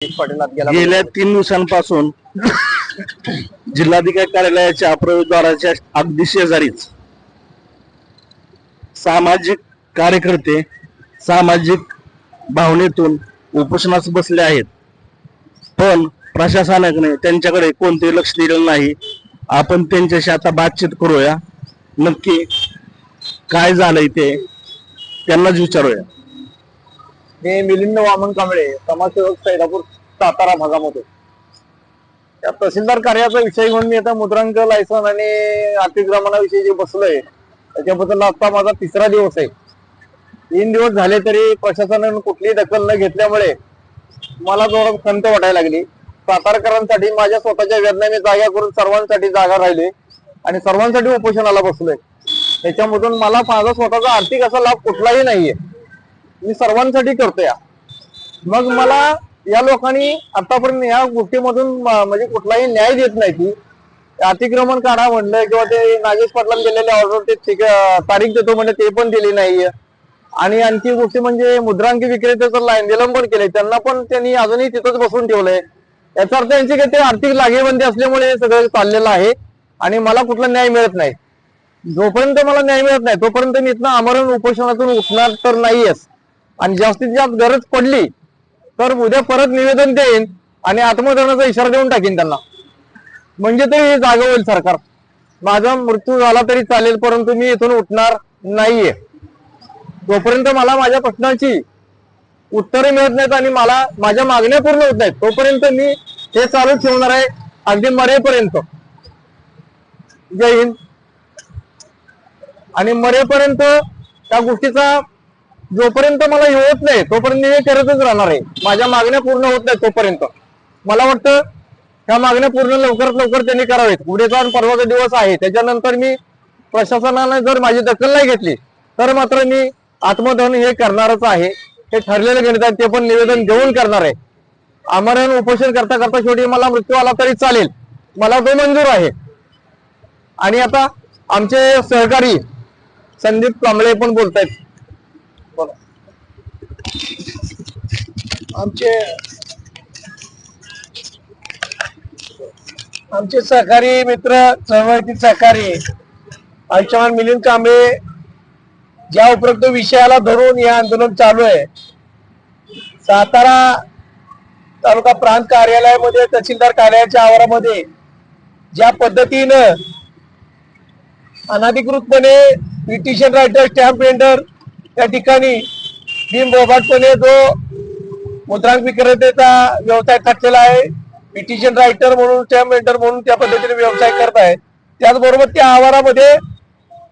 गेल्या तीन दिवसांपासून जिल्हाधिकारी कार्यालयाच्या प्रवेशद्वाराच्या अगदी शेजारीच सामाजिक कार्यकर्ते सामाजिक भावनेतून उपोषणास बसले आहेत. पण प्रशासनाने त्यांच्याकडे कोणतेही लक्ष दिलेलं नाही. आपण त्यांच्याशी आता बातचीत करूया. नक्की काय झालंय ते त्यांनाच विचारूया. मी मिलिंद वामन कांबळे समाजसेवक सैदापूर सातारा भागामध्ये. त्या तहसीलदार कार्याचा विषय म्हणून मी आता मुद्रांक लायसन आणि अतिक्रमणाविषयी जे बसलोय त्याच्याबद्दल आता माझा तिसरा दिवस आहे. तीन दिवस झाले तरी प्रशासनाने कुठलीही दखल न घेतल्यामुळे मला थोडं खंत वाटायला लागली. सातारकरांसाठी माझ्या स्वतःच्या वेदना मी जागा करून सर्वांसाठी जागा राहिली आणि सर्वांसाठी उपोषणाला बसलोय. त्याच्यामधून मला माझा स्वतःचा आर्थिक असा लाभ कुठलाही नाहीये. मी सर्वांसाठी करतोय मग मला या लोकांनी आतापर्यंत या गोष्टीमधून म्हणजे कुठलाही न्याय देत नाही की अतिक्रमण काढा म्हणलं किंवा ते नागेश पाटलांनी दिलेले ऑर्डर ते तारीख देतो म्हणजे ते पण दिली नाहीये. आणि आणखी गोष्टी म्हणजे मुद्रांक विक्रेत्याचं लाईन निलंबन केलंय. त्यांना पण त्यांनी अजूनही तिथंच बसून ठेवलंय. याचा अर्थ यांची काही ते आर्थिक लागेबंदी असल्यामुळे हे सगळं चाललेलं आहे आणि मला कुठला न्याय मिळत नाही. जोपर्यंत मला न्याय मिळत नाही तोपर्यंत मी इथं आमरण उपोषणातून उठणार तर नाहीयेच. आणि जास्तीत जास्त गरज पडली तर उद्या परत निवेदन देईन आणि आत्मदहनाचा इशारा देऊन टाकीन त्यांना. म्हणजे तरी हे जागा होईल सरकार. माझा मृत्यू झाला तरी चालेल परंतु मी इथून उठणार नाहीये. जोपर्यंत मला माझ्या प्रश्नाची उत्तरे मिळत नाहीत आणि मला माझ्या मागण्या पूर्ण होत नाहीत. तोपर्यंत मी हे चालू ठेवणार आहे अगदी मरेपर्यंत. जय हिंद. आणि मरेपर्यंत त्या गोष्टीचा जोपर्यंत मला हे होत नाही तोपर्यंत मी हे करतच राहणार आहे. माझ्या मागण्या पूर्ण होत नाही तोपर्यंत. मला वाटतं ह्या मागण्या पूर्ण लवकरात लवकर त्यांनी करावेत. उद्याचा आणि परवाचा दिवस आहे. त्याच्यानंतर मी प्रशासनाने जर माझी दखल नाही घेतली तर मात्र मी आत्मदहन हे करणारच आहे. हे ठरलेलं गणित आहे. ते पण निवेदन देऊन करणार आहे. आमरण उपोषण करता करता शेवटी मला मृत्यू आला तरी चालेल. मला तो मंजूर आहे. आणि आता आमचे सहकारी संदीप कांबळे पण बोलतायत. आहेत आमचे आमचे सहकारी मित्र चळवळीतील सहकारी आयुष्यमान मिलिंद कांबळे ज्या उपरोक्त विषयाला धरून हे आंदोलन चालू आहे. सातारा तालुका प्रांत कार्यालयामध्ये तहसीलदार कार्यालयाच्या आवारामध्ये ज्या पद्धतीनं अनाधिकृतपणे पिटिशन रायटर स्टॅम्प वेंडर त्या ठिकाणी बिनबोभाटपणे जो मुद्रांक विक्रेतेचा व्यवसाय खटलेला आहे. पिटिशन रायटर म्हणून स्टॅम्प मेंटर म्हणून त्या पद्धतीने व्यवसाय करत आहे. त्याचबरोबर त्या आवारामध्ये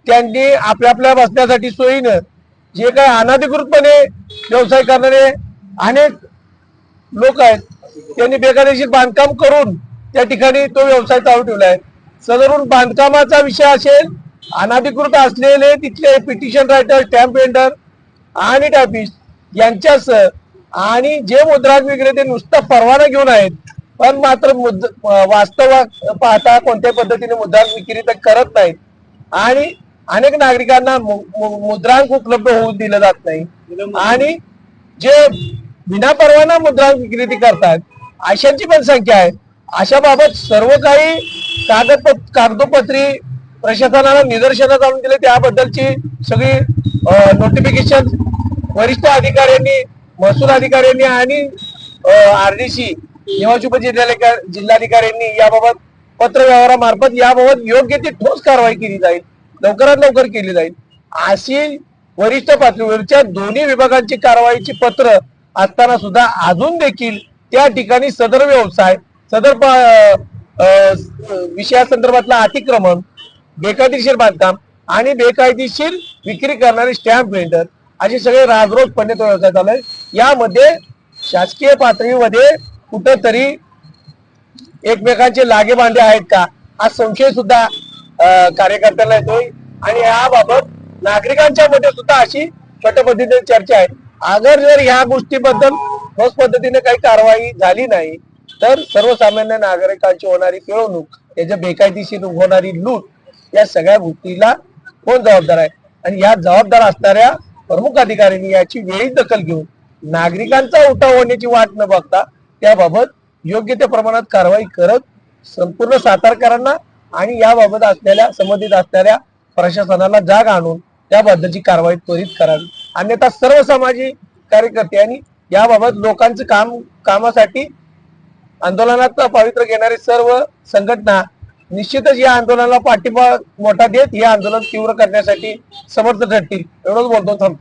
त्यांनी आपल्या आपल्या बसण्यासाठी सोयीनं जे काय अनाधिकृतपणे व्यवसाय करणारे अनेक लोक आहेत त्यांनी बेकायदेशीर बांधकाम करून त्या ठिकाणी तो व्यवसाय चालू ठेवला आहे. सदरून बांधकामाचा विषय असेल अनाधिकृत असलेले तिथले पिटिशन रायटर स्टॅम्प वेंडर आणि टायपिस्ट यांच्यासह आणि जे मुद्रांक विक्रेते नुसता परवाना घेऊन आहेत पण मात्र मुद वास्तव पाहता कोणत्या पद्धतीने मुद्रांक विक्री तर करत नाहीत. आणि अनेक नागरिकांना मु- मुद्रांक उपलब्ध होऊ दिलं जात नाही. आणि जे विनापरवाना मुद्रांक विक्रेते करतात अशांची पण संख्या आहे. अशा बाबत सर्व काही कागदपत्र कागदोपत्री प्रशासनाला निदर्शनात आणून दिले त्याबद्दलची सगळी नोटिफिकेशन वरिष्ठ अधिकाऱ्यांनी महसूल अधिकाऱ्यांनी आणि आरडीसी निवासी जिल्हाधिकाऱ्यांनी याबाबत पत्रव्यवहारामार्फत याबाबत योग्य ती ठोस कारवाई केली जाईल. लवकरात लवकर केली जाईल. अशी वरिष्ठ पातळीवरच्या दोन्ही विभागांची कारवाईची पत्र असताना सुद्धा अजून देखील त्या ठिकाणी सदर व्यवसाय सदर प- विषयासंदर्भातला अतिक्रमण बेकायदेशीर बांधकाम आणि बेकायदेशीर विक्री करणारे स्टॅम्प वेंडर असे सगळे राजरोजपणे तो व्यवसाय चालू आहे. यामध्ये शासकीय पातळीमध्ये कुठंतरी एकमेकांचे लागे बांधे आहेत का? हा संशय सुद्धा कार्यकर्त्यांना येतोय. आणि याबाबत नागरिकांच्या मध्ये सुद्धा अशी छोट्या पद्धतीने चर्चा आहे. अगर जर ह्या गोष्टीबद्दल ठोस पद्धतीने काही कारवाई झाली नाही तर सर्वसामान्य नागरिकांची होणारी पिळवणूक त्याच्या बेकायदेशीर होणारी लूट या सगळ्या गोष्टीला कोण जबाबदार आहे? आणि या जबाबदार असणाऱ्या प्रमुख अधिकाऱ्यांनी याची वेळी दखल घेऊन नागरिकांचा उठाव होण्याची वाट न बघता त्याबाबत योग्य त्या प्रमाणात कारवाई करत संपूर्ण सातारकरांना आणि याबाबत असलेल्या संबंधित असणाऱ्या प्रशासनाला जाग आणून त्याबद्दलची कारवाई त्वरित करावी. अन्यथा सर्व सामाजिक कार्यकर्त्यांनी याबाबत लोकांचं काम कामासाठी आंदोलनात पवित्र घेणारे सर्व संघटना निश्चितच या आंदोलनाला पाठिंबा मोठा देत हे आंदोलन तीव्र करण्यासाठी समर्थ ठरतील. एवढंच बोलतो थांब.